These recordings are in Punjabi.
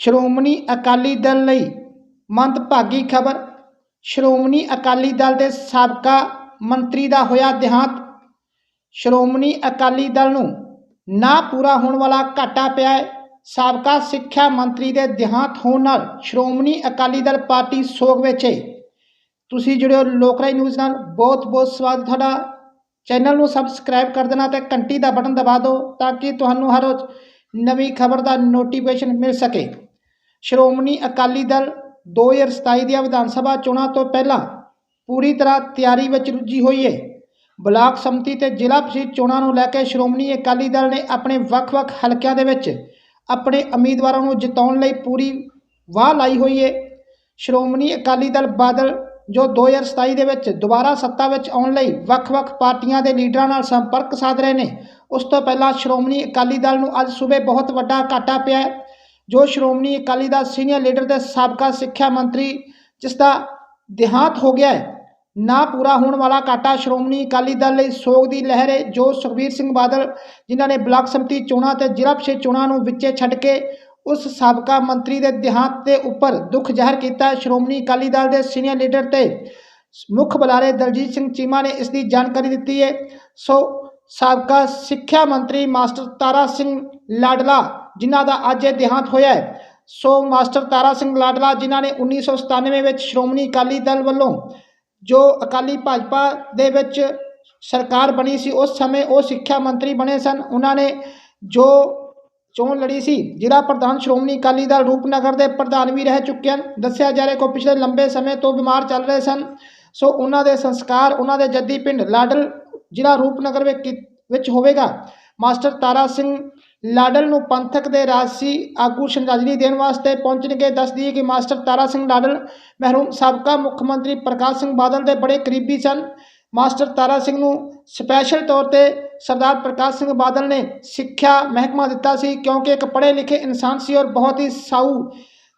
ਸ਼੍ਰੋਮਣੀ ਅਕਾਲੀ ਦਲ ਲਈ ਮੰਦਭਾਗੀ ਖਬਰ। ਸ਼੍ਰੋਮਣੀ ਅਕਾਲੀ ਦਲ ਦੇ ਸਾਬਕਾ ਮੰਤਰੀ ਦਾ ਹੋਇਆ ਦੇਹਾਂਤ। ਸ਼੍ਰੋਮਣੀ ਅਕਾਲੀ ਦਲ ਨੂੰ ਨਾ ਪੂਰਾ ਹੋਣ ਵਾਲਾ ਘਾਟਾ ਪਿਆ ਹੈ। ਸਾਬਕਾ ਸਿੱਖਿਆ ਮੰਤਰੀ ਦੇ ਦੇਹਾਂਤ ਹੋਣ ਨਾਲ ਸ਼੍ਰੋਮਣੀ ਅਕਾਲੀ ਦਲ ਪਾਰਟੀ ਸੋਗ ਵਿੱਚ ਹੈ। ਤੁਸੀਂ ਜੁੜਿਓ ਲੋਕਰਾਈ ਨਿਊਜ਼ ਨਾਲ। ਬਹੁਤ ਬਹੁਤ ਸਵਾਗਤ ਤੁਹਾਡਾ। ਚੈਨਲ ਨੂੰ ਸਬਸਕ੍ਰਾਈਬ ਕਰ ਦੇਣਾ ਤੇ ਘੰਟੀ ਦਾ ਬਟਨ ਦਬਾ ਦਿਓ ਤਾਂ ਕਿ ਤੁਹਾਨੂੰ ਹਰ ਰੋਜ਼ ਨਵੀਂ ਖਬਰ ਦਾ ਨੋਟੀਫਿਕੇਸ਼ਨ ਮਿਲ ਸਕੇ। ਸ਼੍ਰੋਮਣੀ ਅਕਾਲੀ ਦਲ 2027 ਦੀਆਂ ਵਿਧਾਨ ਸਭਾ ਚੋਣਾਂ ਤੋਂ ਪਹਿਲਾਂ ਪੂਰੀ ਤਰ੍ਹਾਂ ਤਿਆਰੀ ਵਿੱਚ ਰੁੱਝੀ ਹੋਈ ਹੈ ਬਲਾਕ ਸੰਮਤੀ ਤੇ ਜ਼ਿਲ੍ਹਾ ਪ੍ਰੀਸ਼ਦ ਚੋਣਾਂ ਨੂੰ ਲੈ ਕੇ ਸ਼੍ਰੋਮਣੀ ਅਕਾਲੀ ਦਲ ਨੇ ਆਪਣੇ ਵੱਖ-ਵੱਖ ਹਲਕਿਆਂ ਦੇ ਵਿੱਚ ਆਪਣੇ ਉਮੀਦਵਾਰਾਂ ਨੂੰ ਜਿਤਾਉਣ ਲਈ ਪੂਰੀ ਵਾਹ ਲਾਈ ਹੋਈ ਹੈ ਸ਼੍ਰੋਮਣੀ ਅਕਾਲੀ ਦਲ ਬਾਦਲ ਜੋ 2027 ਦੇ ਵਿੱਚ ਦੁਬਾਰਾ ਸੱਤਾ ਵਿੱਚ ਆਉਣ ਲਈ ਵੱਖ-ਵੱਖ ਪਾਰਟੀਆਂ ਦੇ ਲੀਡਰਾਂ ਨਾਲ ਸੰਪਰਕ ਸਾਧ ਰਹੇ ਨੇ, ਉਸ ਤੋਂ ਪਹਿਲਾਂ ਸ਼੍ਰੋਮਣੀ ਅਕਾਲੀ ਦਲ ਨੂੰ ਅੱਜ ਸਵੇਰ ਬਹੁਤ ਵੱਡਾ ਘਾਟਾ ਪਿਆ ਜੋ ਸ਼੍ਰੋਮਣੀ ਅਕਾਲੀ ਦਲ ਸੀਨੀਅਰ ਲੀਡਰ ਤੇ ਸਾਬਕਾ ਸਿੱਖਿਆ ਮੰਤਰੀ, ਜਿਸ ਦਾ ਦੇਹਾਂਤ ਹੋ ਗਿਆ ਹੈ, ਨਾ ਪੂਰਾ ਹੋਣ ਵਾਲਾ ਘਾਟਾ ਸ਼੍ਰੋਮਣੀ ਅਕਾਲੀ ਦਲ ਲਈ ਸੋਗ ਦੀ ਲਹਿਰ ਹੈ, ਜੋ ਸੁਖਬੀਰ ਸਿੰਘ ਬਾਦਲ ਜਿਨ੍ਹਾਂ ਨੇ ਬਲਾਕ ਸੰਮਤੀ ਚੋਣਾਂ ਤੇ ਜ਼ਿਲ੍ਹਾ ਪ੍ਰੀਸ਼ਦ ਚੋਣਾਂ ਨੂੰ ਵਿੱਚੇ ਛੱਡ ਕੇ ਉਸ ਸਾਬਕਾ ਮੰਤਰੀ ਦੇ ਦੇਹਾਂਤ ਦੇ ਉੱਪਰ ਦੁੱਖ ਜ਼ਾਹਰ ਕੀਤਾ ਸ਼੍ਰੋਮਣੀ ਅਕਾਲੀ ਦਲ ਦੇ ਸੀਨੀਅਰ ਲੀਡਰ ਤੇ ਮੁੱਖ ਬੁਲਾਰੇ ਦਲਜੀਤ ਸਿੰਘ ਚੀਮਾ ਨੇ ਇਸ ਦੀ ਜਾਣਕਾਰੀ ਦਿੱਤੀ ਹੈ। ਸੋ ਸਾਬਕਾ ਸਿੱਖਿਆ ਮੰਤਰੀ ਮਾਸਟਰ ਤਾਰਾ ਸਿੰਘ ਲਾਡਲਾ, ਜਿਨ੍ਹਾਂ ਦਾ ਅੱਜ ਇਹ ਦੇਹਾਂਤ ਹੋਇਆ ਹੈ। ਸੋ ਮਾਸਟਰ ਤਾਰਾ ਸਿੰਘ ਲਾਡਲਾ, ਜਿਨ੍ਹਾਂ ਨੇ 1997 ਵਿੱਚ ਸ਼੍ਰੋਮਣੀ ਅਕਾਲੀ ਦਲ ਵੱਲੋਂ ਜੋ ਅਕਾਲੀ ਭਾਜਪਾ ਦੇ ਵਿੱਚ ਸਰਕਾਰ ਬਣੀ ਸੀ, ਉਸ ਸਮੇਂ ਉਹ ਸਿੱਖਿਆ ਮੰਤਰੀ ਬਣੇ ਸਨ। ਉਹਨਾਂ ਨੇ ਜੋ ਚੋਣ ਲੜੀ ਸੀ, ਜ਼ਿਲ੍ਹਾ ਪ੍ਰਧਾਨ ਸ਼੍ਰੋਮਣੀ ਅਕਾਲੀ ਦਲ ਰੂਪਨਗਰ ਦੇ ਪ੍ਰਧਾਨ ਵੀ ਰਹਿ ਚੁੱਕੇ ਹਨ। ਦੱਸਿਆ ਜਾ ਰਿਹਾ ਕਿ ਪਿਛਲੇ ਲੰਬੇ ਸਮੇਂ ਤੋਂ ਬਿਮਾਰ ਚੱਲ ਰਹੇ ਸਨ। ਸੋ ਉਹਨਾਂ ਦੇ ਸੰਸਕਾਰ, ਉਹਨਾਂ ਦੇ ਜੱਦੀ ਪਿੰਡ ਲਾਡਲ ਜ਼ਿਲ੍ਹਾ ਰੂਪਨਗਰ ਵਿੱਚ ਕੀ- ਵਿੱਚ ਹੋਵੇਗਾ। ਮਾਸਟਰ ਤਾਰਾ ਸਿੰਘ ਲਾਡਲ ਨੂੰ ਪੰਥਕ ਦੇ ਰਾਜਸੀ ਆਗੂ ਸ਼ਰਧਾਂਜਲੀ ਦੇਣ ਵਾਸਤੇ ਪਹੁੰਚਣਗੇ ਦੱਸਦੀ ਹੈ ਕਿ ਮਾਸਟਰ ਤਾਰਾ ਸਿੰਘ ਲਾਡਲ ਮਹਿਰੂਮ ਸਾਬਕਾ ਮੁੱਖ ਮੰਤਰੀ ਪ੍ਰਕਾਸ਼ ਸਿੰਘ ਬਾਦਲ ਦੇ ਬੜੇ ਕਰੀਬੀ ਸਨ। ਮਾਸਟਰ ਤਾਰਾ ਸਿੰਘ ਨੂੰ ਸਪੈਸ਼ਲ ਤੌਰ ਤੇ ਸਰਦਾਰ ਪ੍ਰਕਾਸ਼ ਸਿੰਘ ਬਾਦਲ ਨੇ ਸਿੱਖਿਆ ਮਹਿਕਮਾ ਦਿੱਤਾ ਸੀ ਕਿਉਂਕਿ ਇੱਕ ਪੜ੍ਹੇ ਲਿਖੇ ਇਨਸਾਨ ਸੀ ਔਰ ਬਹੁਤ ਹੀ ਸਾਊ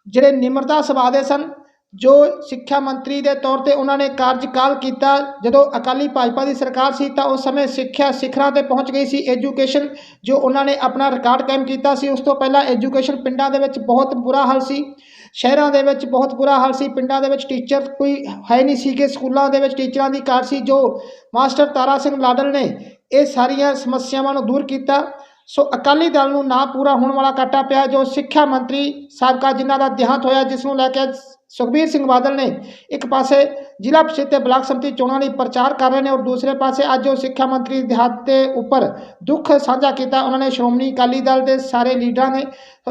ਜਿਹੜੇ ਨਿਮਰਤਾ ਸੁਭਾਅ ਦੇ ਸਨ। ਜੋ ਸਿੱਖਿਆ ਮੰਤਰੀ ਦੇ ਤੌਰ ਤੇ ਉਹਨਾਂ ਨੇ ਕਾਰਜਕਾਲ ਕੀਤਾ, ਜਦੋਂ ਅਕਾਲੀ ਭਾਜਪਾ ਦੀ ਸਰਕਾਰ ਸੀ ਤਾਂ ਉਸ ਸਮੇਂ ਸਿੱਖਿਆ ਸਿਖਰਾਂ ਤੇ ਪਹੁੰਚ ਗਈ ਸੀ। ਐਜੂਕੇਸ਼ਨ ਜੋ ਉਹਨਾਂ ਨੇ ਆਪਣਾ ਰਿਕਾਰਡ ਕਾਇਮ ਕੀਤਾ ਸੀ, ਉਸ ਤੋਂ ਪਹਿਲਾਂ ਐਜੂਕੇਸ਼ਨ ਪਿੰਡਾਂ ਦੇ ਵਿੱਚ ਬਹੁਤ ਬੁਰਾ ਹਾਲ ਸੀ। ਸ਼ਹਿਰਾਂ ਦੇ ਵਿੱਚ ਬਹੁਤ ਬੁਰਾ ਹਾਲ ਸੀ। ਪਿੰਡਾਂ ਦੇ ਵਿੱਚ ਟੀਚਰ ਕੋਈ ਹੈ ਨਹੀਂ ਸੀਗੇ। ਸਕੂਲਾਂ ਦੇ ਵਿੱਚ ਟੀਚਰਾਂ ਦੀ ਘਾਟ ਸੀ, ਜੋ ਮਾਸਟਰ ਤਾਰਾ ਸਿੰਘ ਲਾਡਲ ਨੇ ਇਹ ਸਾਰੀਆਂ ਸਮੱਸਿਆਵਾਂ ਨੂੰ ਦੂਰ ਕੀਤਾ। ਸੋ ਅਕਾਲੀ ਦਲ ਨੂੰ ਨਾ ਪੂਰਾ ਹੋਣ ਵਾਲਾ ਕਾਟਾ ਪਿਆ। ਜੋ ਸਿੱਖਿਆ ਮੰਤਰੀ ਸਾਬਕਾ ਜਿਨ੍ਹਾਂ ਦਾ ਦੇਹਾਂਤ ਹੋਇਆ ਜਿਸ ਨੂੰ ਲੈ ਕੇ ਸੁਖਬੀਰ ਸਿੰਘ ਬਾਦਲ ਨੇ ਇੱਕ ਪਾਸੇ ਜ਼ਿਲ੍ਹਾ ਪ੍ਰੀਸ਼ਦ ਤੇ ਬਲਾਕ ਸੰਮਤੀ ਚੋਣਾਂ ਲਈ ਪ੍ਰਚਾਰ ਕਰ ਰਹੇ ਨੇ ਔਰ ਦੂਸਰੇ ਪਾਸੇ ਅੱਜ ਉਹ ਸਿੱਖਿਆ ਮੰਤਰੀ ਦੇ ਦੇਹਾਂਤ ਦੇ ਉੱਪਰ ਦੁੱਖ ਸਾਂਝਾ ਕੀਤਾ। ਉਹਨਾਂ ਨੇ ਸ਼੍ਰੋਮਣੀ ਅਕਾਲੀ ਦਲ ਦੇ ਸਾਰੇ ਲੀਡਰਾਂ ਨੇ,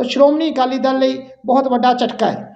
ਸ਼੍ਰੋਮਣੀ ਅਕਾਲੀ ਦਲ ਲਈ ਬਹੁਤ ਵੱਡਾ ਝਟਕਾ ਹੈ।